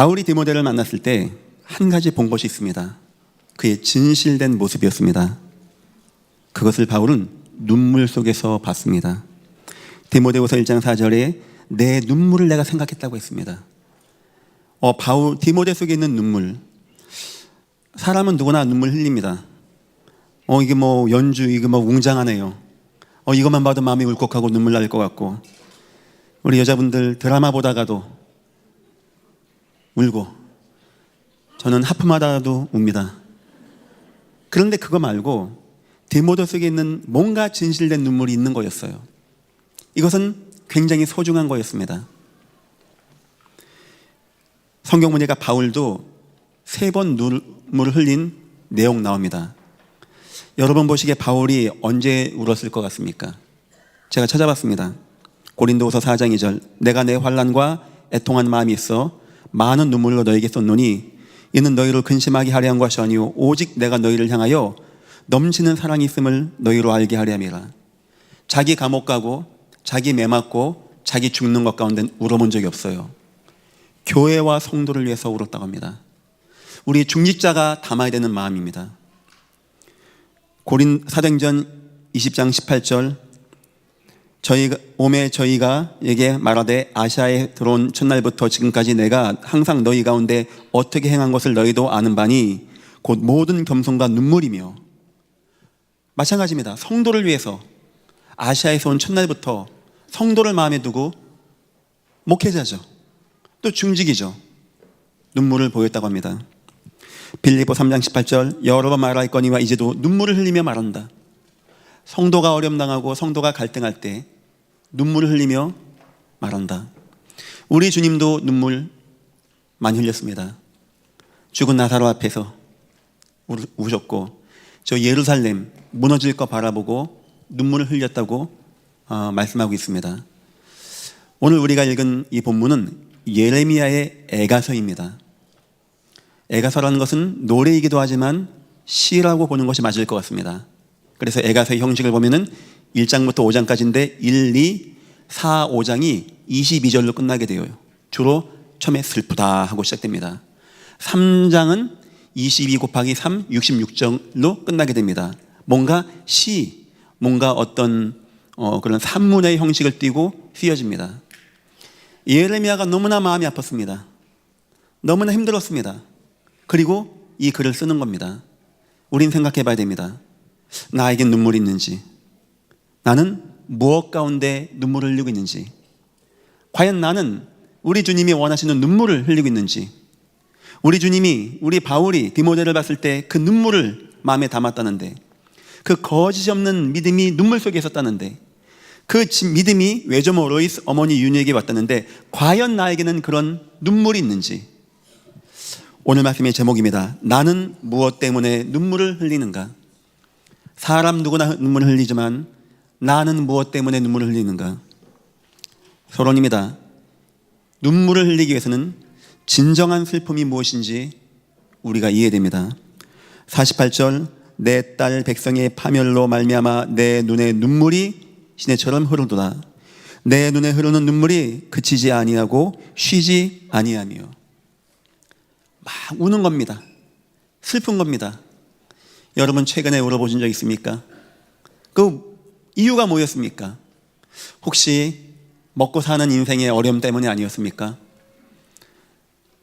바울이 디모데를 만났을 때 한 가지 본 것이 있습니다. 그의 진실된 모습이었습니다. 그것을 바울은 눈물 속에서 봤습니다. 디모데후서 1장 4절에 내 눈물을 내가 생각했다고 했습니다. 어, 바울 디모데 속에 있는 눈물. 사람은 누구나 눈물 흘립니다. 어 이게 뭐 연주 이게 뭐 웅장하네요. 어 이것만 봐도 마음이 울컥하고 눈물 날 것 같고 우리 여자분들 드라마 보다가도 울고 저는 하품하다도 웁니다. 그런데 그거 말고 디모데 속에 있는 뭔가 진실된 눈물이 있는 거였어요. 이것은 굉장히 소중한 거였습니다. 성경 보니까 바울도 세 번 눈물을 흘린 내용 나옵니다. 여러분 보시기에 바울이 언제 울었을 것 같습니까? 제가 찾아봤습니다. 고린도후서 4장 2절 내가 내 환란과 애통한 마음이 있어 많은 눈물로 너에게 쏟노니 이는 너희를 근심하게 하려 한 것이 아니요 오직 내가 너희를 향하여 넘치는 사랑이 있음을 너희로 알게 하려 함이라. 자기 감옥 가고 자기 매 맞고 자기 죽는 것 가운데 울어본 적이 없어요. 교회와 성도를 위해서 울었다고 합니다. 우리 중직자가 담아야 되는 마음입니다. 고린 사도행전 20장 18절 저희가 오매 저희가 에게 말하되 아시아에 들어온 첫날부터 지금까지 내가 항상 너희 가운데 어떻게 행한 것을 너희도 아는 바니 곧 모든 겸손과 눈물이며 마찬가지입니다. 성도를 위해서 아시아에서 온 첫날부터 성도를 마음에 두고 목회자죠. 또 중직이죠. 눈물을 보였다고 합니다. 빌리보 3장 18절 여러 번 말할 거니와 이제도 눈물을 흘리며 말한다. 성도가 어려움당하고 성도가 갈등할 때 눈물을 흘리며 말한다. 우리 주님도 눈물 많이 흘렸습니다. 죽은 나사로 앞에서 우셨고 저 예루살렘 무너질 거 바라보고 눈물을 흘렸다고 어, 말씀하고 있습니다. 오늘 우리가 읽은 이 본문은 예레미야의 애가서입니다. 애가서라는 것은 노래이기도 하지만 시라고 보는 것이 맞을 것 같습니다. 그래서 애가서의 형식을 보면은 1장부터 5장까지인데 1, 2, 4, 5장이 22절로 끝나게 되어요. 주로 처음에 슬프다 하고 시작됩니다. 3장은 22 곱하기 3, 66절로 끝나게 됩니다. 뭔가 시, 뭔가 어떤 어, 그런 산문의 형식을 띠고 쓰여집니다. 예레미야가 너무나 마음이 아팠습니다. 너무나 힘들었습니다. 그리고 이 글을 쓰는 겁니다. 우린 생각해 봐야 됩니다. 나에겐 눈물이 있는지, 나는 무엇 가운데 눈물을 흘리고 있는지, 과연 나는 우리 주님이 원하시는 눈물을 흘리고 있는지, 우리 주님이, 우리 바울이 디모데를 봤을 때 그 눈물을 마음에 담았다는데, 그 거짓 없는 믿음이 눈물 속에 있었다는데, 그 믿음이 외조모 로이스 어머니 윤희에게 왔다는데, 과연 나에게는 그런 눈물이 있는지, 오늘 말씀의 제목입니다. 나는 무엇 때문에 눈물을 흘리는가? 사람 누구나 눈물을 흘리지만 나는 무엇 때문에 눈물을 흘리는가? 서론입니다. 눈물을 흘리기 위해서는 진정한 슬픔이 무엇인지 우리가 이해됩니다. 48절 내 딸 백성의 파멸로 말미암아 내 눈에 눈물이 시내처럼 흐르도다. 내 눈에 흐르는 눈물이 그치지 아니하고 쉬지 아니하며 막 우는 겁니다. 슬픈 겁니다. 여러분 최근에 울어보신 적 있습니까? 그 이유가 뭐였습니까? 혹시 먹고 사는 인생의 어려움 때문이 아니었습니까?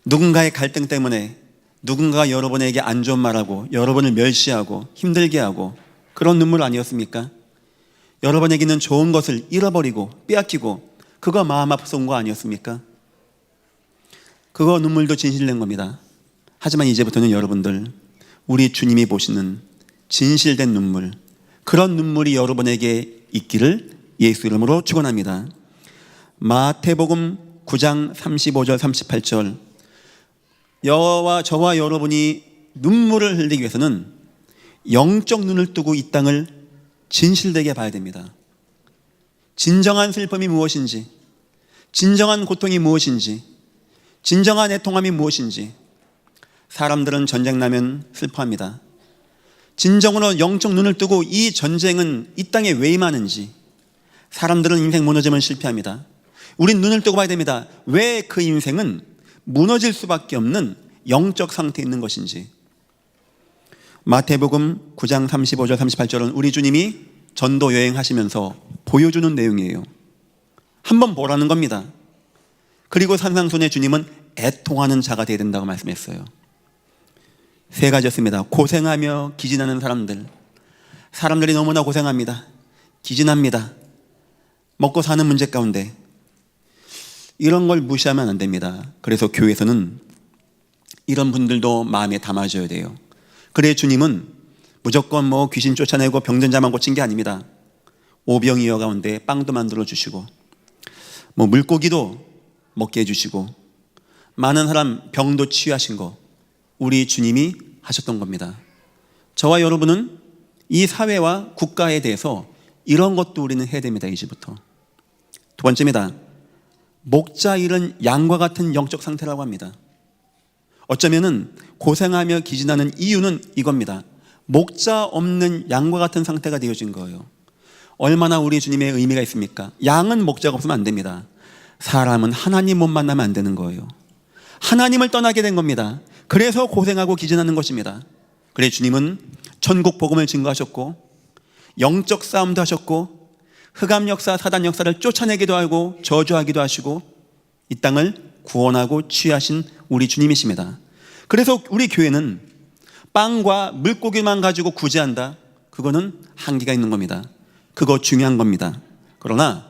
누군가의 갈등 때문에 누군가 여러분에게 안 좋은 말하고 여러분을 멸시하고 힘들게 하고 그런 눈물 아니었습니까? 여러분에게는 좋은 것을 잃어버리고 빼앗기고 그거 마음 아파서 온 거 아니었습니까? 그거 눈물도 진실된 겁니다. 하지만 이제부터는 여러분들 우리 주님이 보시는 진실된 눈물 그런 눈물이 여러분에게 있기를 예수 이름으로 축원합니다. 마태복음 9장 35절 38절 여와 저와 여러분이 눈물을 흘리기 위해서는 영적 눈을 뜨고 이 땅을 진실되게 봐야 됩니다. 진정한 슬픔이 무엇인지, 진정한 고통이 무엇인지, 진정한 애통함이 무엇인지, 사람들은 전쟁 나면 슬퍼합니다. 진정으로 영적 눈을 뜨고 이 전쟁은 이 땅에 왜 임하는지, 사람들은 인생 무너지면 실패합니다. 우린 눈을 뜨고 봐야 됩니다. 왜 그 인생은 무너질 수밖에 없는 영적 상태에 있는 것인지 마태복음 9장 35절 38절은 우리 주님이 전도 여행하시면서 보여주는 내용이에요. 한번 보라는 겁니다. 그리고 산상순의 주님은 애통하는 자가 되어야 된다고 말씀했어요. 세 가지였습니다. 고생하며 기진하는 사람들. 사람들이 너무나 고생합니다. 기진합니다. 먹고 사는 문제 가운데 이런 걸 무시하면 안 됩니다. 그래서 교회에서는 이런 분들도 마음에 담아줘야 돼요. 그래 주님은 무조건 뭐 귀신 쫓아내고 병든 자만 고친 게 아닙니다. 오병이어 가운데 빵도 만들어 주시고 뭐 물고기도 먹게 해 주시고 많은 사람 병도 치유하신 거 우리 주님이 하셨던 겁니다. 저와 여러분은 이 사회와 국가에 대해서 이런 것도 우리는 해야 됩니다. 이제부터. 두 번째입니다. 목자 잃은 양과 같은 영적 상태라고 합니다. 어쩌면은 고생하며 기진하는 이유는 이겁니다. 목자 없는 양과 같은 상태가 되어진 거예요. 얼마나 우리 주님의 의미가 있습니까? 양은 목자가 없으면 안 됩니다. 사람은 하나님 못 만나면 안 되는 거예요. 하나님을 떠나게 된 겁니다. 그래서 고생하고 기진하는 것입니다. 그래 주님은 천국 복음을 증거하셨고 영적 싸움도 하셨고 흑암 역사, 사단 역사를 쫓아내기도 하고 저주하기도 하시고 이 땅을 구원하고 취하신 우리 주님이십니다. 그래서 우리 교회는 빵과 물고기만 가지고 구제한다. 그거는 한계가 있는 겁니다. 그거 중요한 겁니다. 그러나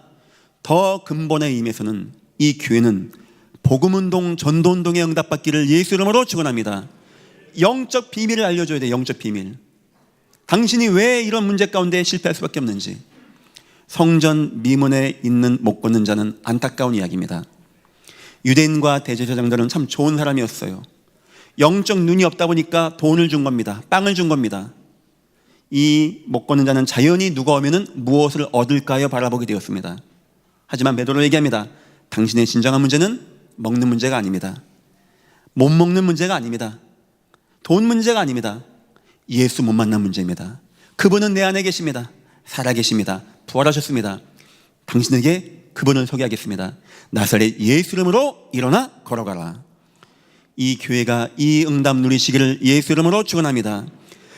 더 근본의 의미에서는 이 교회는 복음 운동, 전도 운동에 응답 받기를 예수 이름으로 축원합니다. 영적 비밀을 알려줘야 돼. 영적 비밀. 당신이 왜 이런 문제 가운데 실패할 수밖에 없는지. 성전 미문에 있는 못 걷는 자는 안타까운 이야기입니다. 유대인과 대제사장들은 참 좋은 사람이었어요. 영적 눈이 없다 보니까 돈을 준 겁니다. 빵을 준 겁니다. 이 못 걷는 자는 자연히 누가 오면은 무엇을 얻을까요? 바라보게 되었습니다. 하지만 베드로 얘기합니다. 당신의 진정한 문제는 먹는 문제가 아닙니다. 못 먹는 문제가 아닙니다. 돈 문제가 아닙니다. 예수 못 만난 문제입니다. 그분은 내 안에 계십니다. 살아 계십니다. 부활하셨습니다. 당신에게 그분을 소개하겠습니다. 나사렛 예수 이름으로 일어나 걸어가라. 이 교회가 이 응답 누리시기를 예수 이름으로 축원합니다.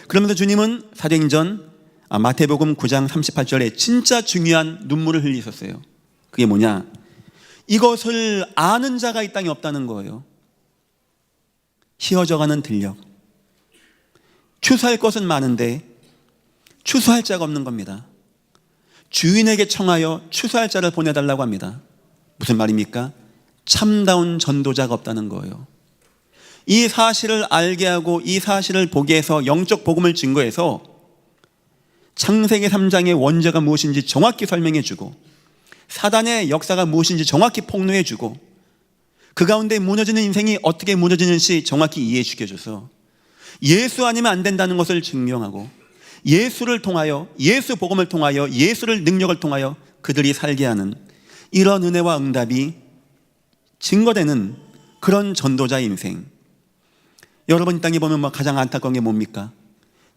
그러면서 주님은 사도행전 아, 마태복음 9장 38절에 진짜 중요한 눈물을 흘리셨어요. 그게 뭐냐? 이것을 아는 자가 이 땅에 없다는 거예요. 휘어져가는 들녘. 추수할 것은 많은데 추수할 자가 없는 겁니다. 주인에게 청하여 추수할 자를 보내달라고 합니다. 무슨 말입니까? 참다운 전도자가 없다는 거예요. 이 사실을 알게 하고 이 사실을 보게 해서 영적 복음을 증거해서 창세기 3장의 원죄가 무엇인지 정확히 설명해 주고 사단의 역사가 무엇인지 정확히 폭로해 주고 그 가운데 무너지는 인생이 어떻게 무너지는지 정확히 이해해 주게 해줘서 예수 아니면 안 된다는 것을 증명하고 예수를 통하여 예수 복음을 통하여 예수를 능력을 통하여 그들이 살게 하는 이런 은혜와 응답이 증거되는 그런 전도자 인생. 여러분 이 땅에 보면 뭐 가장 안타까운 게 뭡니까?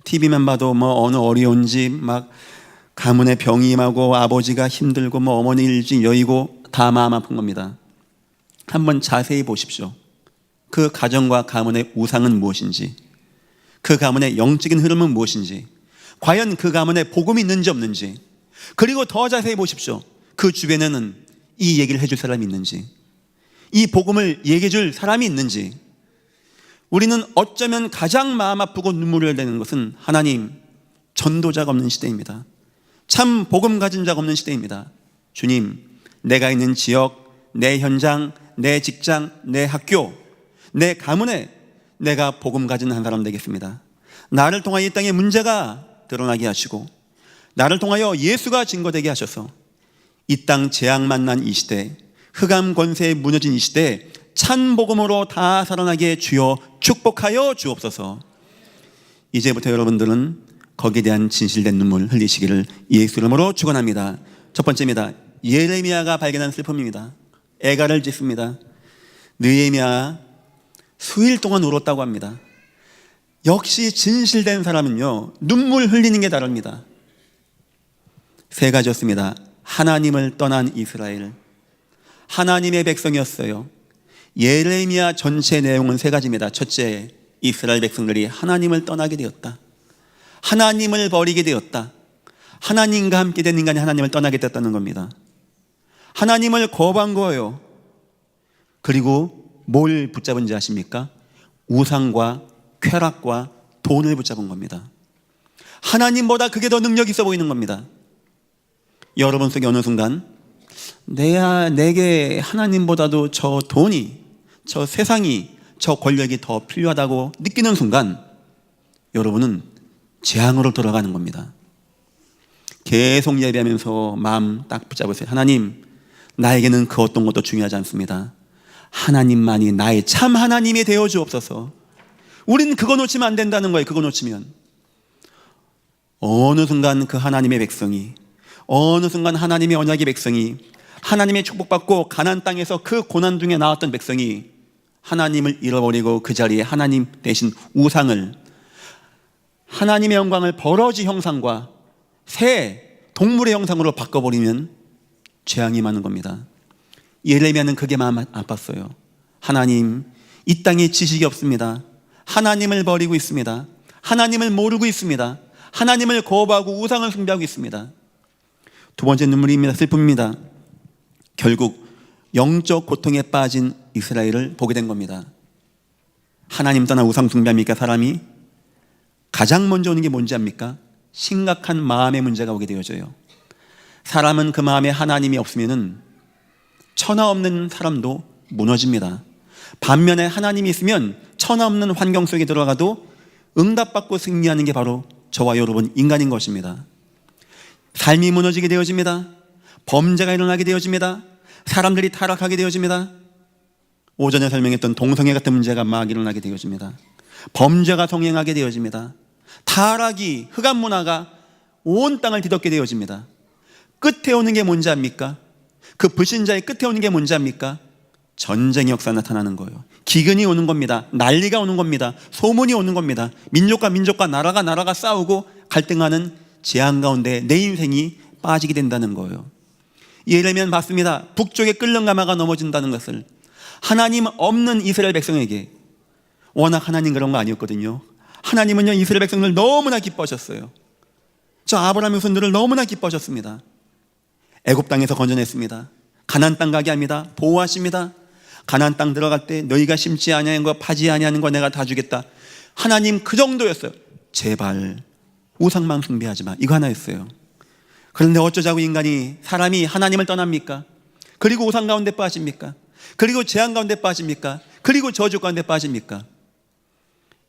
TV만 봐도 뭐 어느 어려운 집, 막 가문의 병이 임하고 아버지가 힘들고 뭐 어머니 일찍 여의고 다 마음 아픈 겁니다. 한번 자세히 보십시오. 그 가정과 가문의 우상은 무엇인지, 그 가문의 영적인 흐름은 무엇인지, 과연 그 가문에 복음이 있는지 없는지, 그리고 더 자세히 보십시오. 그 주변에는 이 얘기를 해줄 사람이 있는지, 이 복음을 얘기해 줄 사람이 있는지, 우리는 어쩌면 가장 마음 아프고 눈물을 흘리는 것은 하나님 전도자가 없는 시대입니다. 참 복음 가진 자가 없는 시대입니다. 주님, 내가 있는 지역, 내 현장, 내 직장, 내 학교, 내 가문에 내가 복음 가진 한 사람 되겠습니다. 나를 통하여 이 땅의 문제가 드러나게 하시고 나를 통하여 예수가 증거되게 하셔서 이 땅 재앙 만난 이 시대, 흑암 권세에 무너진 이 시대 찬 복음으로 다 살아나게 주여 축복하여 주옵소서. 이제부터 여러분들은 거기에 대한 진실된 눈물 흘리시기를 예수 이름으로 축원합니다. 첫 번째입니다. 예레미야가 발견한 슬픔입니다. 애가를 짓습니다. 느헤미야 수일 동안 울었다고 합니다. 역시 진실된 사람은요 눈물 흘리는 게 다릅니다. 세 가지였습니다. 하나님을 떠난 이스라엘, 하나님의 백성이었어요. 예레미야 전체 내용은 세 가지입니다. 첫째, 이스라엘 백성들이 하나님을 떠나게 되었다. 하나님을 버리게 되었다. 하나님과 함께 된 인간이 하나님을 떠나게 되었다는 겁니다. 하나님을 거부한 거예요. 그리고 뭘 붙잡은지 아십니까? 우상과 쾌락과 돈을 붙잡은 겁니다. 하나님보다 그게 더 능력 있어 보이는 겁니다. 여러분 속에 어느 순간 내야 내게 하나님보다도 저 돈이 저 세상이 저 권력이 더 필요하다고 느끼는 순간 여러분은 재앙으로 돌아가는 겁니다. 계속 예배하면서 마음 딱 붙잡으세요. 하나님, 나에게는 그 어떤 것도 중요하지 않습니다. 하나님만이 나의 참 하나님이 되어 주옵소서. 우리는 그거 놓치면 안 된다는 거예요. 그거 놓치면. 어느 순간 그 하나님의 백성이 어느 순간 하나님의 언약의 백성이 하나님의 축복받고 가난 땅에서 그 고난 중에 나왔던 백성이 하나님을 잃어버리고 그 자리에 하나님 대신 우상을 하나님의 영광을 버러지 형상과 새 동물의 형상으로 바꿔버리면 재앙이 많은 겁니다. 예레미야는 그게 마음 아팠어요. 하나님, 이 땅에 지식이 없습니다. 하나님을 버리고 있습니다. 하나님을 모르고 있습니다. 하나님을 거부하고 우상을 숭배하고 있습니다. 두 번째 눈물입니다. 슬픔입니다. 결국 영적 고통에 빠진 이스라엘을 보게 된 겁니다. 하나님 떠나 우상 숭배합니까 사람이? 가장 먼저 오는 게 뭔지 압니까? 심각한 마음의 문제가 오게 되어져요. 사람은 그 마음에 하나님이 없으면은 천하 없는 사람도 무너집니다. 반면에 하나님이 있으면 천하 없는 환경 속에 들어가도 응답받고 승리하는 게 바로 저와 여러분 인간인 것입니다. 삶이 무너지게 되어집니다. 범죄가 일어나게 되어집니다. 사람들이 타락하게 되어집니다. 오전에 설명했던 동성애 같은 문제가 막 일어나게 되어집니다. 범죄가 성행하게 되어집니다. 타락이 흑암 문화가 온 땅을 뒤덮게 되어집니다. 끝에 오는 게 뭔지 압니까? 그 불신자의 끝에 오는 게 뭔지 압니까? 전쟁의 역사 나타나는 거예요. 기근이 오는 겁니다. 난리가 오는 겁니다. 소문이 오는 겁니다. 민족과 민족과 나라가 나라가 싸우고 갈등하는 재앙 가운데 내 인생이 빠지게 된다는 거예요. 예레미야 봤습니다. 북쪽에 끓는 가마가 넘어진다는 것을 하나님 없는 이스라엘 백성에게 워낙 하나님 그런 거 아니었거든요. 하나님은요 이스라엘 백성들 너무나 기뻐하셨어요. 저 아브라함의 손들을 너무나 기뻐하셨습니다. 애굽 땅에서 건져냈습니다. 가난 땅 가게 합니다. 보호하십니다. 가난 땅 들어갈 때 너희가 심지 아니하는 거 파지 아니하는 거 내가 다 주겠다. 하나님 그 정도였어요. 제발 우상만 숭배하지 마. 이거 하나였어요. 그런데 어쩌자고 인간이 사람이 하나님을 떠납니까? 그리고 우상 가운데 빠집니까? 그리고 재앙 가운데 빠집니까? 그리고 저주 가운데 빠집니까?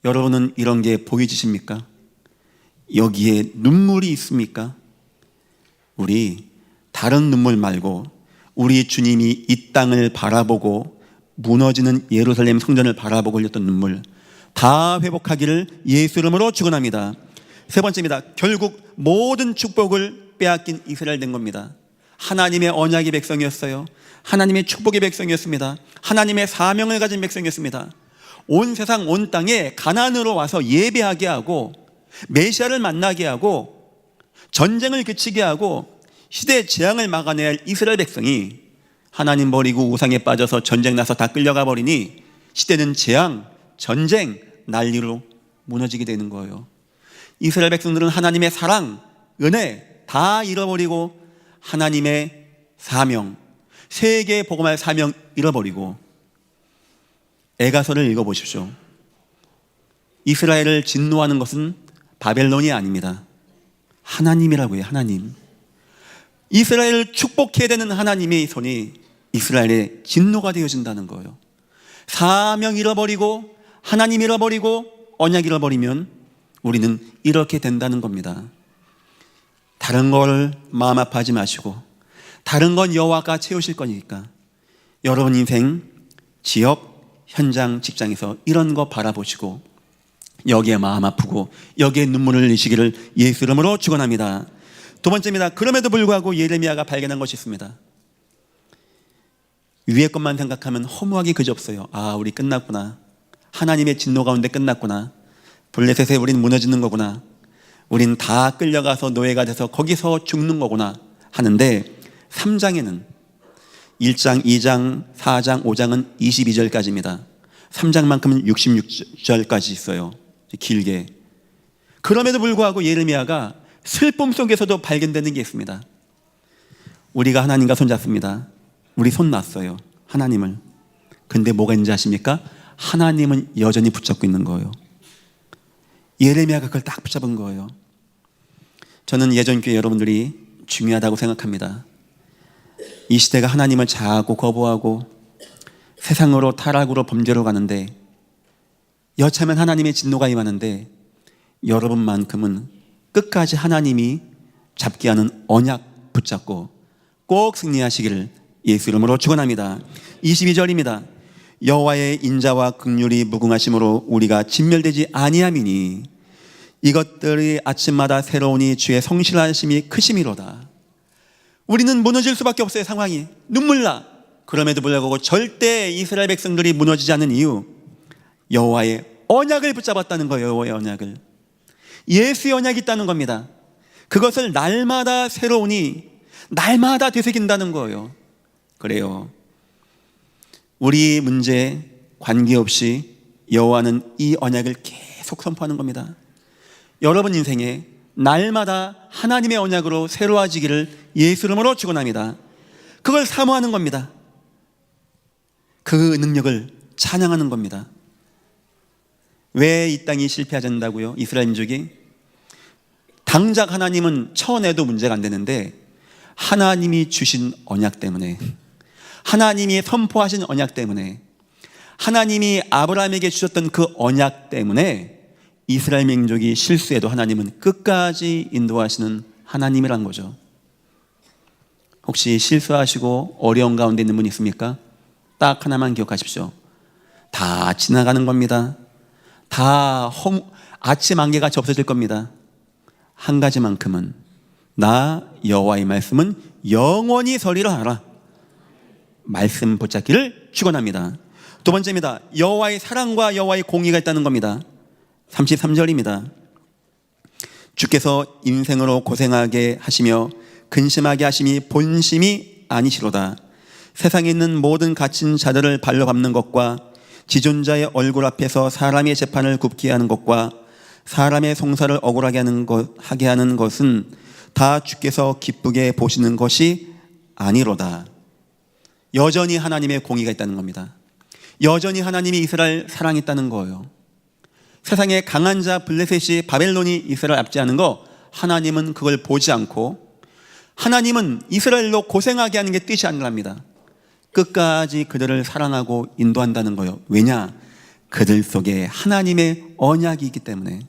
여러분은 이런 게 보이지십니까? 여기에 눈물이 있습니까? 우리 다른 눈물 말고 우리 주님이 이 땅을 바라보고 무너지는 예루살렘 성전을 바라보고 흘렸던 눈물 다 회복하기를 예수 이름으로 축원합니다. 세 번째입니다. 결국 모든 축복을 빼앗긴 이스라엘 된 겁니다. 하나님의 언약의 백성이었어요. 하나님의 축복의 백성이었습니다. 하나님의 사명을 가진 백성이었습니다. 온 세상 온 땅에 가난으로 와서 예배하게 하고 메시아를 만나게 하고 전쟁을 그치게 하고 시대 재앙을 할 이스라엘 백성이 하나님 버리고 우상에 빠져서 전쟁 나서 다 끌려가 버리니 시대는 재앙, 전쟁, 난리로 무너지게 되는 거예요. 이스라엘 백성들은 하나님의 사랑, 은혜 다 잃어버리고 하나님의 사명, 세계 복음할 사명 잃어버리고 애가서를 읽어보십시오. 이스라엘을 진노하는 것은 바벨론이 아닙니다. 하나님이라고 해요, 하나님. 이스라엘을 축복해야 되는 하나님의 손이 이스라엘의 진노가 되어진다는 거예요. 사명 잃어버리고 하나님 잃어버리고 언약 잃어버리면 우리는 이렇게 된다는 겁니다. 다른 걸 마음 아파하지 마시고 다른 건 여호와가 채우실 거니까 여러분 인생 지역 현장 직장에서 이런 거 바라보시고 여기에 마음 아프고 여기에 눈물을 흘리시기를 예수 이름으로 축원합니다. 두 번째입니다. 그럼에도 불구하고 예레미야가 발견한 것이 있습니다. 위의 것만 생각하면 허무하기 그지없어요. 아, 우리 끝났구나. 하나님의 진노 가운데 끝났구나. 블레셋에 우린 무너지는 거구나. 우린 다 끌려가서 노예가 돼서 거기서 죽는 거구나 하는데 3장에는 1장, 2장, 4장, 5장은 22절까지입니다. 3장만큼은 66절까지 있어요. 길게. 그럼에도 불구하고 예레미야가 슬픔 속에서도 발견되는 게 있습니다. 우리가 하나님과 손잡습니다. 우리 손 놨어요. 하나님을. 근데 뭐가 있는지 아십니까? 하나님은 여전히 붙잡고 있는 거예요. 예레미야가 그걸 딱 붙잡은 거예요. 저는 예전 교회 여러분들이 중요하다고 생각합니다. 이 시대가 하나님을 자꾸 거부하고 세상으로 타락으로 범죄로 가는데 여차면 하나님의 진노가 임하는데 여러분만큼은 끝까지 하나님이 잡게 하는 언약 붙잡고 꼭 승리하시기를 예수 이름으로 축원합니다. 22절입니다. 여호와의 인자와 극률이 무궁하심으로 우리가 진멸되지 아니함이니 이것들이 아침마다 새로우니 주의 성실하심이 크심이로다. 우리는 무너질 수밖에 없어요 상황이 눈물 나. 그럼에도 불구하고 절대 이스라엘 백성들이 무너지지 않는 이유 여호와의 언약을 붙잡았다는 거예요. 여호와의 언약을 예수의 언약이 있다는 겁니다. 그것을 날마다 새로우니 날마다 되새긴다는 거예요. 그래요. 우리 문제 관계없이 여호와는 이 언약을 계속 선포하는 겁니다. 여러분 인생에 날마다 하나님의 언약으로 새로워지기를 예수 이름으로 축원합니다. 그걸 사모하는 겁니다. 그 능력을 찬양하는 겁니다. 왜 이 땅이 실패하지 않는다고요? 이스라엘 민족이 당장 하나님은 쳐내도 문제가 안 되는데 하나님이 주신 언약 때문에 하나님이 선포하신 언약 때문에 하나님이 아브라함에게 주셨던 그 언약 때문에 이스라엘 민족이 실수해도 하나님은 끝까지 인도하시는 하나님이란 거죠. 혹시 실수하시고 어려운 가운데 있는 분 있습니까? 딱 하나만 기억하십시오. 다 지나가는 겁니다. 다 험, 아침 안개가 접어질 겁니다. 한 가지만큼은 나 여호와의 말씀은 영원히 서리라 하라. 말씀 붙잡기를 축원합니다. 두 번째입니다. 여호와의 사랑과 여호와의 공의가 있다는 겁니다. 33절입니다. 주께서 인생으로 고생하게 하시며 근심하게 하심이 본심이 아니시로다. 세상에 있는 모든 갇힌 자들을 발로 밟는 것과 지존자의 얼굴 앞에서 사람의 재판을 굽게 하는 것과 사람의 송사를 억울하게 하는 것, 하게 하는 것은 다 주께서 기쁘게 보시는 것이 아니로다. 여전히 하나님의 공의가 있다는 겁니다. 여전히 하나님이 이스라엘 사랑했다는 거예요. 세상에 강한 자 블레셋이 바벨론이 이스라엘 압제하는 거 하나님은 그걸 보지 않고 하나님은 이스라엘로 고생하게 하는 게 뜻이 아니랍니다. 끝까지 그들을 사랑하고 인도한다는 거예요. 왜냐? 그들 속에 하나님의 언약이 있기 때문에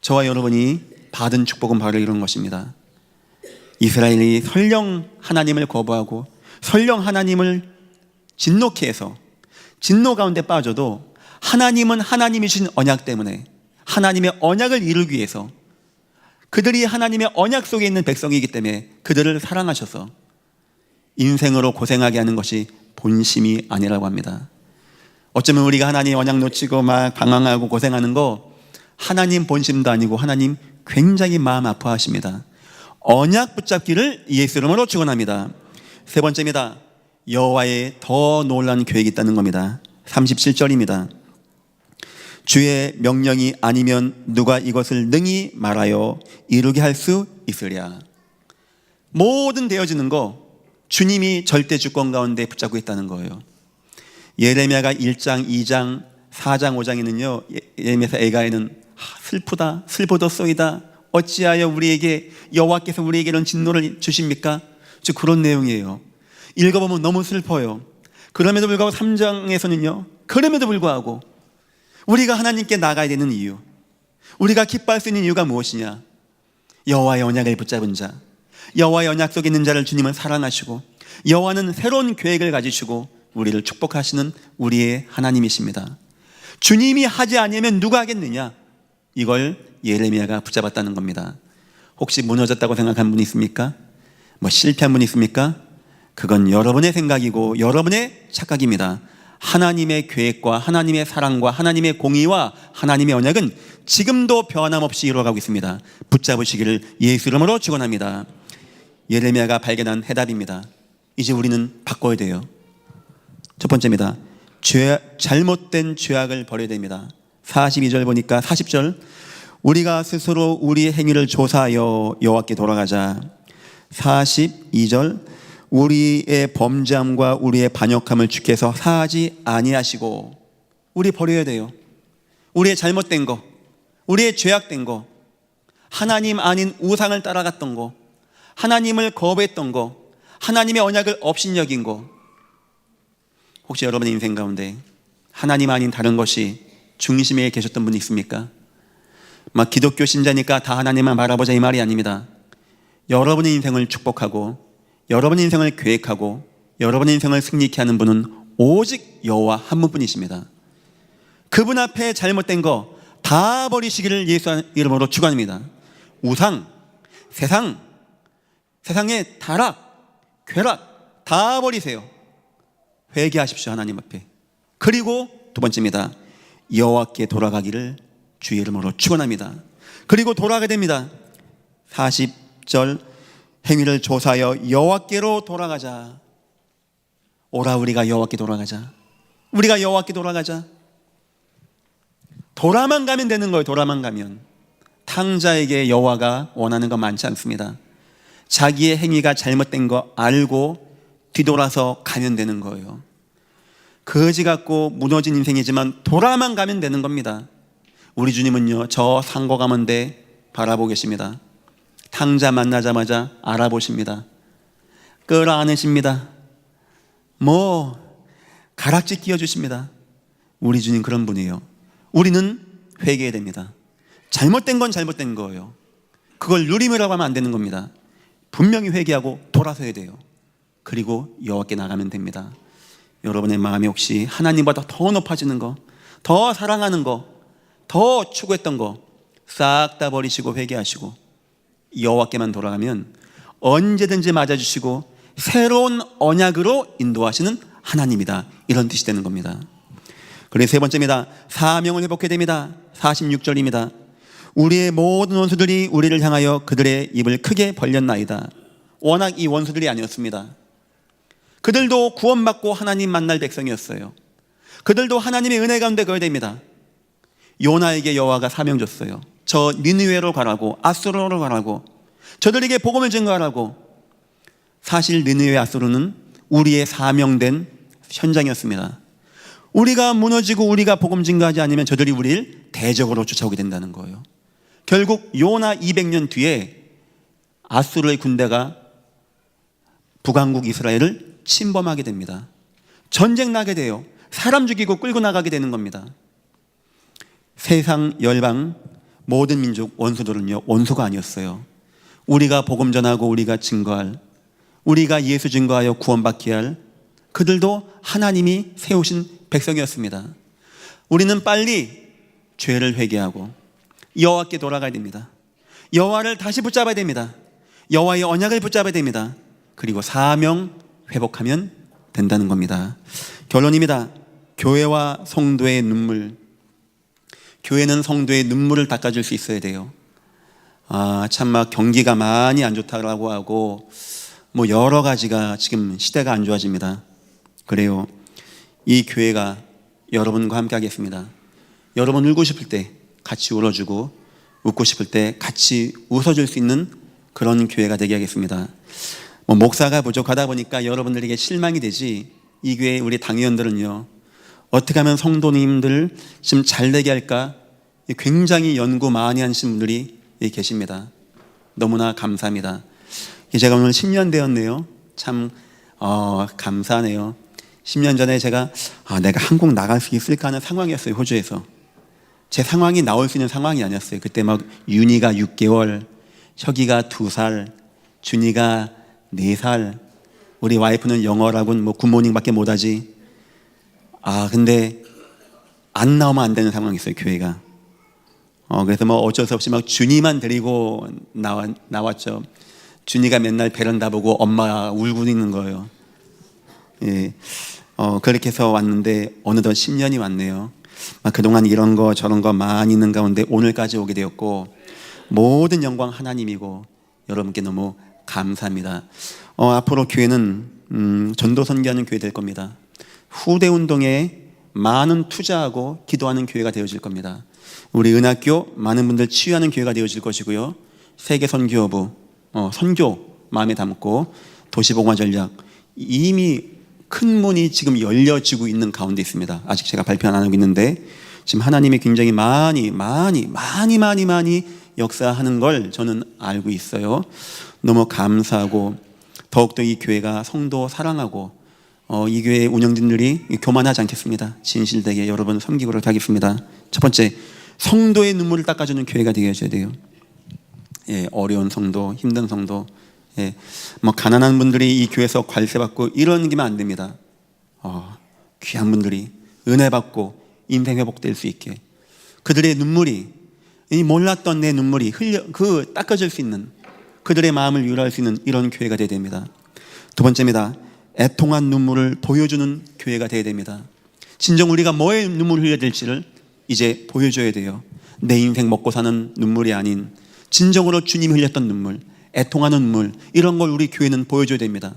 저와 여러분이 받은 축복은 바로 이런 것입니다. 이스라엘이 설령 하나님을 거부하고 설령 하나님을 진노케 해서 진노 가운데 빠져도 하나님은 하나님이 주신 언약 때문에 하나님의 언약을 이루기 위해서 그들이 하나님의 언약 속에 있는 백성이기 때문에 그들을 사랑하셔서 인생으로 고생하게 하는 것이 본심이 아니라고 합니다. 어쩌면 우리가 하나님 언약 놓치고 막 방황하고 고생하는 거 하나님 본심도 아니고 하나님 굉장히 마음 아파하십니다. 언약 붙잡기를 예수 이름으로 축원합니다. 세 번째입니다. 여호와의 더 놀라운 계획이 있다는 겁니다. 37절입니다. 주의 명령이 아니면 누가 이것을 능히 말하여 이루게 할 수 있으랴. 모든 되어지는 거 주님이 절대 주권 가운데 붙잡고 있다는 거예요. 예레미야가 1장, 2장, 4장, 5장에는요. 예레미야서 애가에는 슬프다, 슬퍼도 쏘이다. 어찌하여 우리에게 여호와께서 우리에게 이런 진노를 주십니까? 즉 그런 내용이에요. 읽어보면 너무 슬퍼요. 그럼에도 불구하고 3장에서는요. 그럼에도 불구하고 우리가 하나님께 나가야 되는 이유, 우리가 기뻐할 수 있는 이유가 무엇이냐? 여호와의 언약을 붙잡은 자, 여호와의 언약 속에 있는 자를 주님은 사랑하시고 여호와는 새로운 계획을 가지시고 우리를 축복하시는 우리의 하나님이십니다. 주님이 하지 아니면 누가 하겠느냐? 이걸 예레미야가 붙잡았다는 겁니다. 혹시 무너졌다고 생각한 분 있습니까? 뭐 실패한 분 있습니까? 그건 여러분의 생각이고 여러분의 착각입니다. 하나님의 계획과 하나님의 사랑과 하나님의 공의와 하나님의 언약은 지금도 변함없이 이루어가고 있습니다. 붙잡으시기를 예수 이름으로 축원합니다. 예레미야가 발견한 해답입니다. 이제 우리는 바꿔야 돼요. 첫 번째입니다. 죄, 잘못된 죄악을 버려야 됩니다. 42절 보니까 40절 우리가 스스로 우리의 행위를 조사하여 여호와께 돌아가자. 42절 우리의 범죄함과 우리의 반역함을 주께서 사하지 아니하시고 우리 버려야 돼요. 우리의 잘못된 거, 우리의 죄악된 거, 하나님 아닌 우상을 따라갔던 거, 하나님을 거부했던 거, 하나님의 언약을 업신여긴 거. 혹시 여러분의 인생 가운데 하나님 아닌 다른 것이 중심에 계셨던 분이 있습니까? 막 기독교 신자니까 다 하나님만 바라보자 이 말이 아닙니다. 여러분의 인생을 축복하고 여러분의 인생을 계획하고 여러분의 인생을 승리케 하는 분은 오직 여호와 한 분뿐이십니다. 그분 앞에 잘못된 거 다 버리시기를 예수 이름으로 축원합니다. 우상, 세상, 세상의 타락, 괴락 다 버리세요. 회개하십시오 하나님 앞에. 그리고 두 번째입니다. 여호와께 돌아가기를 주의 이름으로 축원합니다. 그리고 돌아가게 됩니다. 40절 행위를 조사하여 여호와께로 돌아가자. 오라 우리가 여호와께 돌아가자. 우리가 여호와께 돌아가자. 돌아만 가면 되는 거예요. 돌아만 가면. 탕자에게 여호와가 원하는 건 많지 않습니다. 자기의 행위가 잘못된 거 알고 뒤돌아서 가면 되는 거예요. 거지 같고 무너진 인생이지만 돌아만 가면 되는 겁니다. 우리 주님은요, 저 상고 가문대 바라보고 계십니다. 탕자 만나자마자 알아보십니다. 끌어안으십니다. 뭐, 가락지 끼워주십니다. 우리 주님 그런 분이에요. 우리는 회개해야 됩니다. 잘못된 건 잘못된 거예요. 그걸 누림이라고 하면 안 되는 겁니다. 분명히 회개하고 돌아서야 돼요. 그리고 여호와께 나가면 됩니다. 여러분의 마음이 혹시 하나님보다 더 높아지는 거, 더 사랑하는 거, 더 추구했던 거 싹 다 버리시고 회개하시고 여호와께만 돌아가면 언제든지 맞아주시고 새로운 언약으로 인도하시는 하나님이다. 이런 뜻이 되는 겁니다. 그리고 세 번째입니다. 사명을 회복해야 됩니다. 46절입니다. 우리의 모든 원수들이 우리를 향하여 그들의 입을 크게 벌렸나이다. 워낙 이 원수들이 아니었습니다. 그들도 구원받고 하나님 만날 백성이었어요. 그들도 하나님의 은혜 가운데 거야 됩니다. 요나에게 여호와가 사명 줬어요. 저 니느웨로 가라고 아수르로 가라고 저들에게 복음을 증거하라고 사실 니느웨 아수르는 우리의 사명된 현장이었습니다. 우리가 무너지고 우리가 복음 증거하지 않으면 저들이 우리를 대적으로 쫓아오게 된다는 거예요. 결국 요나 200년 뒤에 아수르의 군대가 북왕국 이스라엘을 침범하게 됩니다. 전쟁 나게 돼요. 사람 죽이고 끌고 나가게 되는 겁니다. 세상 열방 모든 민족 원수들은요 원수가 아니었어요. 우리가 복음 전하고 우리가 증거할 우리가 예수 증거하여 구원받게 할 그들도 하나님이 세우신 백성이었습니다. 우리는 빨리 죄를 회개하고 여호와께 돌아가야 됩니다. 여호와를 다시 붙잡아야 됩니다. 여호와의 언약을 붙잡아야 됩니다. 그리고 사명 회복하면 된다는 겁니다. 결론입니다. 교회와 성도의 눈물. 교회는 성도의 눈물을 닦아줄 수 있어야 돼요. 아, 참 막 경기가 많이 안 좋다고 하고 뭐 여러 가지가 지금 시대가 안 좋아집니다. 그래요. 이 교회가 여러분과 함께 하겠습니다. 여러분 울고 싶을 때 같이 울어주고 웃고 싶을 때 같이 웃어줄 수 있는 그런 교회가 되게 하겠습니다. 뭐 목사가 부족하다 보니까 여러분들에게 실망이 되지 이 교회 우리 당의원들은요 어떻게 하면 성도님들 좀 잘되게 할까 굉장히 연구 많이 하신 분들이 계십니다. 너무나 감사합니다. 제가 오늘 10년 되었네요. 참 어, 감사하네요. 10년 전에 제가 아, 내가 한국 나갈 수 있을까 하는 상황이었어요. 호주에서. 제 상황이 나올 수 있는 상황이 아니었어요. 그때 막 윤희가 6개월, 혁이가 2살, 준이가 4살, 우리 와이프는 영어라고는 뭐 굿모닝밖에 못하지. 아, 근데 안 나오면 안 되는 상황이었어요. 교회가. 어, 그래서 뭐 어쩔 수 없이 막 준이만 데리고 나와, 나왔죠. 준이가 맨날 베란다 보고 엄마 울고 있는 거예요. 예. 어, 그렇게 해서 왔는데 어느덧 10년이 왔네요. 그동안 이런 거 저런 거 많이 있는 가운데 오늘까지 오게 되었고 모든 영광 하나님이고 여러분께 너무 감사합니다. 어, 앞으로 교회는 음, 전도 선교하는 교회 될 겁니다. 후대 운동에 많은 투자하고 기도하는 교회가 되어질 겁니다. 우리 은학교 많은 분들 치유하는 교회가 되어질 것이고요. 세계 선교부 어, 선교 마음에 담고 도시봉화 전략 이미 큰 문이 지금 열려지고 있는 가운데 있습니다. 아직 제가 발표 안 하고 있는데 지금 하나님이 굉장히 많이 많이 많이 많이 많이 역사하는 걸 저는 알고 있어요. 너무 감사하고 더욱더 이 교회가 성도 사랑하고 어, 이 교회 운영진들이 교만하지 않겠습니다. 진실되게 여러분 섬기도록 하겠습니다. 첫 번째 성도의 눈물을 닦아주는 교회가 되어야 돼요. 예, 어려운 성도, 힘든 성도, 예, 뭐 가난한 분들이 이 교회에서 관세 받고 이런 게면 안 됩니다. 어, 귀한 분들이 은혜 받고 인생 회복될 수 있게 그들의 눈물이 이 몰랐던 내 눈물이 흘려 그 닦아질 수 있는 그들의 마음을 유로할 수 있는 이런 교회가 되어야 됩니다. 두 번째입니다. 애통한 눈물을 보여주는 교회가 되어야 됩니다. 진정 우리가 뭐에 눈물을 흘려야 될지를 이제 보여줘야 돼요. 내 인생 먹고 사는 눈물이 아닌 진정으로 주님이 흘렸던 눈물, 애통하는 눈물 이런 걸 우리 교회는 보여줘야 됩니다.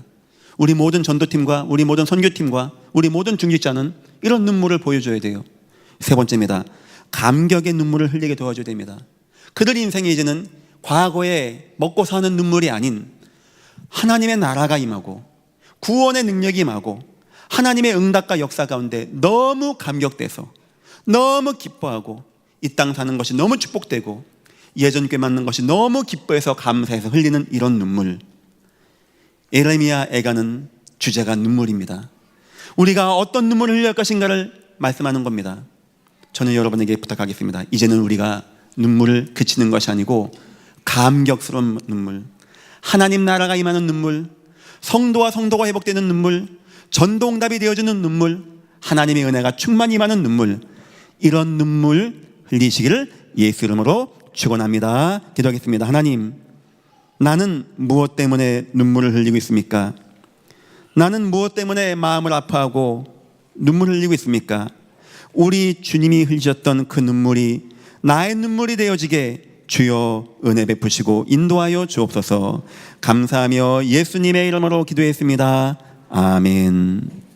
우리 모든 전도팀과 우리 모든 선교팀과 우리 모든 중직자는 이런 눈물을 보여줘야 돼요. 세 번째입니다. 감격의 눈물을 흘리게 도와줘야 됩니다. 그들 인생에 이제는 과거에 먹고 사는 눈물이 아닌 하나님의 나라가 임하고 구원의 능력이 임하고 하나님의 응답과 역사 가운데 너무 감격돼서 너무 기뻐하고 이 땅 사는 것이 너무 축복되고 예전 꽤 맞는 것이 너무 기뻐해서 감사해서 흘리는 이런 눈물. 에레미야 애가는 주제가 눈물입니다. 우리가 어떤 눈물을 흘릴 것인가를 말씀하는 겁니다. 저는 여러분에게 부탁하겠습니다. 이제는 우리가 눈물을 그치는 것이 아니고 감격스러운 눈물, 하나님 나라가 임하는 눈물, 성도와 성도가 회복되는 눈물, 전동답이 되어주는 눈물, 하나님의 은혜가 충만히 임하는 눈물, 이런 눈물 흘리시기를 예수 이름으로 축원합니다. 기도하겠습니다. 하나님, 나는 무엇 때문에 눈물을 흘리고 있습니까? 나는 무엇 때문에 마음을 아파하고 눈물을 흘리고 있습니까? 우리 주님이 흘리셨던 그 눈물이 나의 눈물이 되어지게 주여 은혜 베푸시고 인도하여 주옵소서 감사하며 예수님의 이름으로 기도했습니다. 아멘.